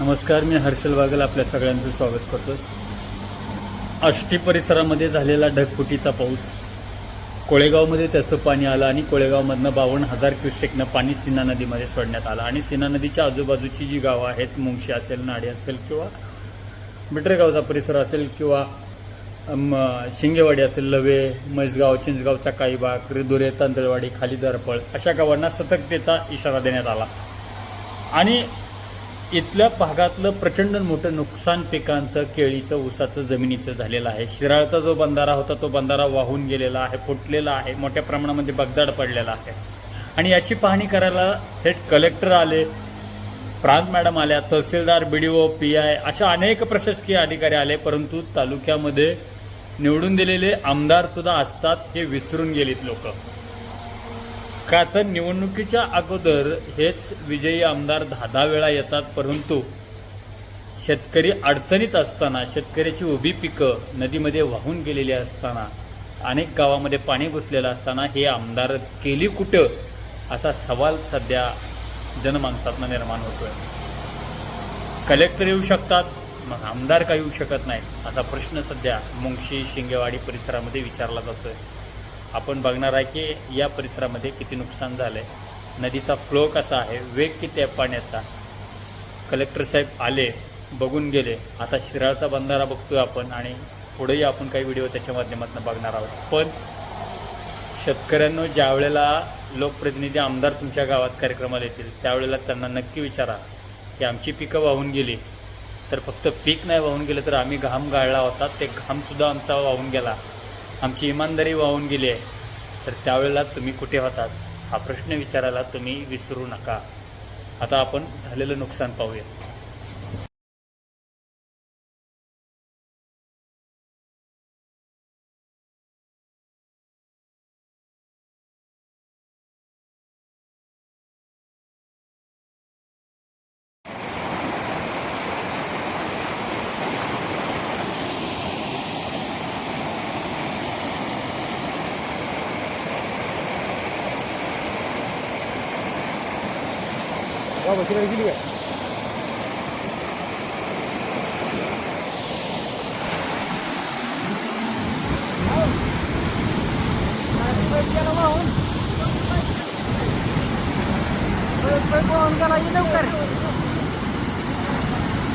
नमस्कार मी हर्षल वाघल आपल्या सगळ्यांचं स्वागत करतो. आष्टी परिसरामध्ये झालेला ढगफुटीचा पाऊस. कोळेगावमध्ये त्याचं पाणी आलं आणि कोळेगावमधनं बावन्न हजार क्युसेकनं पाणी सीना नदीमध्ये सोडण्यात आलं. आणि सीना नदीच्या आजूबाजूची जी गावं आहेत मुंगशी असेल नाडी असेल किंवा बिटरेगावचा परिसर असेल किंवा अम, शिंगेवाडी असेल लवे म्हैसगाव चिंचगावचा काही भाग रिदुरे तांदळवाडी खाली दरपळ अशा गावांना सतर्कतेचा इशारा देण्यात आला. आणि इथल्या भागातलं प्रचंड मोठं नुकसान पिकांचं केळीचं ऊसाचं जमिनीचं झालेलं आहे. शिराळचा जो बंधारा होता तो बंधारा वाहून गेलेला आहे फुटलेला आहे मोठ्या प्रमाणामध्ये बगदाड पडलेला आहे. आणि याची पाहणी करायला थेट कलेक्टर आले प्रांत मॅडम आल्या तहसीलदार B D O P I अशा अनेक प्रशासकीय अधिकारी आले परंतु तालुक्यामध्ये निवडून दिलेले आमदारसुद्धा असतात हे विसरून गेलीत लोक. का तर निवडणुकीच्या अगोदर हेच विजयी आमदार दहा दहा वेळा येतात परंतु शेतकरी अडचणीत असताना शेतकऱ्याची उभी पिकं नदीमध्ये वाहून गेलेली असताना अनेक गावामध्ये पाणी घुसलेलं असताना हे आमदार केली कुठं? असा सवाल सध्या जनमानसातनं निर्माण होतोय. कलेक्टर येऊ शकतात मग आमदार का येऊ शकत नाहीत असा प्रश्न सध्या मुंगशी शिंगेवाडी परिसरामध्ये विचारला जातोय. आपण बघणार आहे की या परिसरामध्ये किती नुकसान झालं आहे नदीचा फ्लो कसा आहे? वेग किती आहे पाण्याचा? कलेक्टर साहेब आले बघून गेले. असा शिराळचा बंधारा बघतोय आपण आणि पुढेही आपण काही व्हिडिओ त्याच्या माध्यमातून बघणार आहोत. पण शेतकऱ्यांनो ज्या वेळेला लोकप्रतिनिधी आमदार तुमच्या गावात कार्यक्रमाला येतील त्यावेळेला त्यांना नक्की विचारा की आमची पिकं वाहून गेली. तर फक्त पीक नाही वाहून गेलं तर आम्ही घाम गाळला होता. ते घामसुद्धा आमचा वाहून गेला. आमची इमानदारी वाहून गेली आहे. तर त्यावेळेला तुम्ही कुठे होतात? हा प्रश्न विचारायला तुम्ही विसरू नका. आता आपण झालेलं नुकसान पाहूया.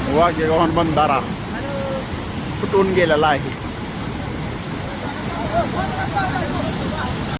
वाघेगावन बंधारा फुटून गेलेला आहे